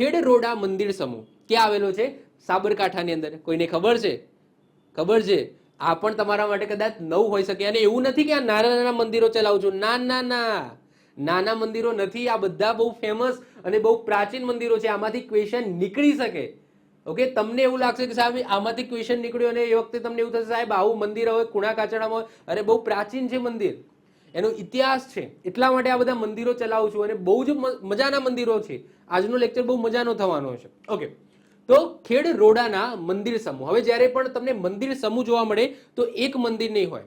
ખેડરોડા મંદિર સમૂહ. ક્યાં આવેલો છે? સાબરકાંઠાની અંદર. કોઈને ખબર છે? ખબર છે? આ પણ તમારા માટે કદાચ નવું હોઈ શકે. અને એવું નથી કે આ નાના નાના મંદિરો ચલાવું છું. ના ના ના. નાના મંદિરો નથી. આ બધા બહુ ફેમસ અને બહુ પ્રાચીન મંદિરો છે. આમાંથી ક્વેશ્ચન નીકળી શકે. ઓકે તમને એવું લાગશે કે સાહેબ, આમાંથી ક્વેશ્ચન નીકળ્યો અને એ વખતે તમને એવું થશે, સાહેબ, આવું મંદિર હવે કુણા કાચડામાં હોય. અરે બહુ પ્રાચીન છે મંદિર. એનો ઇતિહાસ છે. એટલા માટે આ બધા મંદિરો ચલાવું છું અને બહુ જ મજાના મંદિરો છે. આજનો લેક્ચર બહુ મજાનો થવાનો છે. ઓકે તો ખેડ રોડાના મંદિર સમૂહ. હવે જ્યારે પણ તમને મંદિર સમૂહ જોવા મળે, તો એક મંદિર નહીં હોય.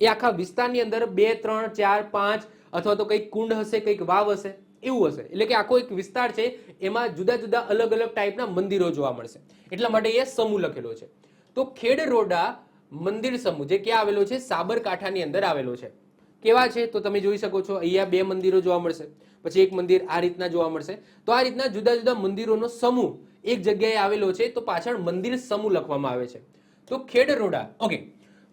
એ આખા વિસ્તારની અંદર બે, ત્રણ, ચાર, પાંચ અથવા તો કંઈક કુંડ હશે, કંઈક વાવ હશે, એવું હશે. એટલે કે આખો એક વિસ્તાર છે, એમાં જુદા જુદા અલગ અલગ ટાઈપના મંદિરો જોવા મળશે. એટલા માટે એ સમૂહ લખેલો છે. તો ખેડ રોડા મંદિર સમૂહ, જે ક્યાં આવેલો છે? સાબરકાંઠાની અંદર આવેલો છે. કેવા છે તો તમે જોઈ શકો છો, અહીંયા બે મંદિરો જોવા મળશે. પછી એક મંદિર આ રીતના જોવા મળશે. તો આ રીતના જુદા જુદા મંદિરોનો સમૂહ એક જગ્યાએ આવેલો છે, તો પાછળ મંદિર સમૂહ લખવામાં આવે છે. તો ખેડ રોડા. ઓકે.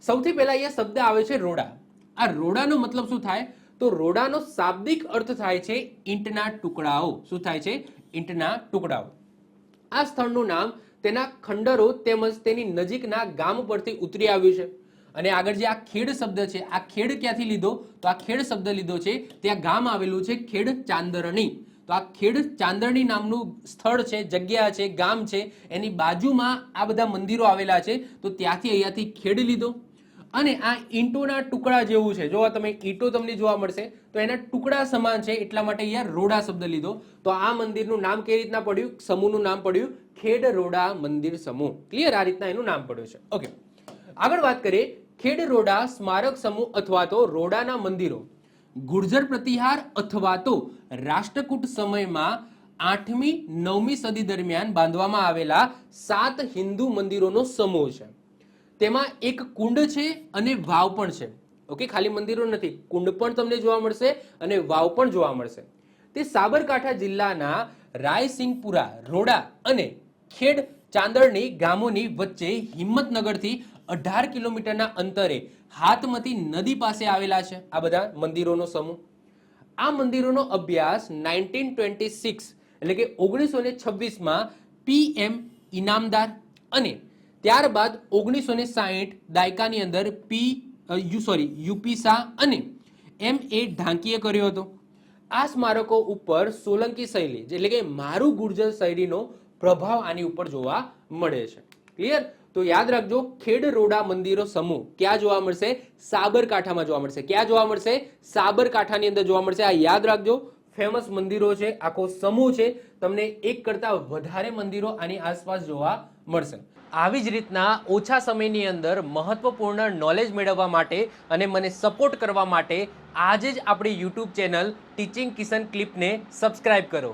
સૌથી પહેલા અહીંયા શબ્દ આવે છે રોડા. આ રોડાનો મતલબ શું થાય? તો રોડાનો શાબ્દિક અર્થ થાય છે ઈંટના ટુકડાઓ. શું થાય છે? ઈંટના ટુકડાઓ. આ સ્થળનું નામ તેના ખંડરો તેમજ તેની નજીકના ગામ પરથી ઉતરી આવ્યું છે. અને આગળ જે આ ખેડ શબ્દ છે, આ ખેડ ક્યાંથી લીધો? તો આ ખેડ શબ્દ લીધો છે, ત્યાં ગામ આવેલું છે ખેડ ચાંદરણી. તો આ ખેડ ચાંદરણી નામનું સ્થળ છે, જગ્યા છે, ગામ છે, એની બાજુમાં આ બધા મંદિરો આવેલા છે, તો ત્યાંથી અહીંયાથી ખેડ લીધો. અને આ ઈંટોના ટુકડા જેવું છે જો તમે ઈંટો તમને જોવા મળશે, તો એના ટુકડા સમાન છે, એટલા માટે અહીંયા રોડા શબ્દ લીધો. તો આ મંદિરનું નામ કેવી રીતના પડ્યું? સમૂહનું નામ પડ્યું ખેડ રોડા મંદિર સમૂહ. ક્લિયર આ રીતના એનું નામ પડ્યું છે. ઓકે આગળ વાત કરીએ ખેડ રોડા સ્મારક સમૂહ અથવા તો રોડાના મંદિરો. ગુર્જર પ્રતિહાર અથવા તો રાષ્ટ્રકૂટ સમયમાં આઠમી, નવમી સદી દરમિયાન બાંધવામાં આવેલા સાત હિન્દુ મંદિરોનો સમૂહ છે. તેમાં એક કુંડ છે અને વાવ પણ છે. ઓકે, ખાલી મંદિરો નથી, કુંડ પણ તમને જોવા મળશે અને વાવ પણ જોવા મળશે. તે સાબરકાંઠા જિલ્લાના રાયસિંગપુરા, રોડા અને ખેડ ચાંદરણી ગામોની વચ્ચે હિંમતનગરથી અઢાર કિલોમીટરના અંતરે હાથમતી નદી પાસે આવેલા છે. આ બધા મંદિરોનો સમૂહ. આ મંદિરોનો અભ્યાસ નાઇન્ટીન ટ્વેન્ટી સિક્સ એટલે કે ઓગણીસો ને છવ્વીસમાં પીએમ ઇનામદાર અને ત્યારબાદ ઓગણીસો ને સાહીઠ દાયકાની અંદર P U, sorry, UP Shah અને એમ એ ઢાંકીએ કર્યો હતો. આ સ્મારકો ઉપર સોલંકી શૈલી એટલે કે મારું ગુર્જર શૈલીનો પ્રભાવ આની ઉપર જોવા મળે છે. ક્લિયર તો યાદ રાખજો, ખેડરોડા મંદિરો સમૂહ ક્યાં જોવા મળશે? સાબરકાંઠામાં જોવા મળશે. ક્યાં જોવા મળશે? સાબરકાંઠાની અંદર જોવા મળશે. આ યાદ રાખજો ફેમસ મંદિરો છે, આખો સમૂહ છે. તમને એક કરતા વધારે મંદિરો આની આસપાસ જોવા મળશે. આવી જ રીતના ઓછા સમયની અંદર મહત્વપૂર્ણ નોલેજ મેળવવા માટે અને મને સપોર્ટ કરવા માટે આજે જ આપણી યુટ્યુબ ચેનલ ટીચિંગ કિશન ક્લિપને સબસ્ક્રાઇબ કરો.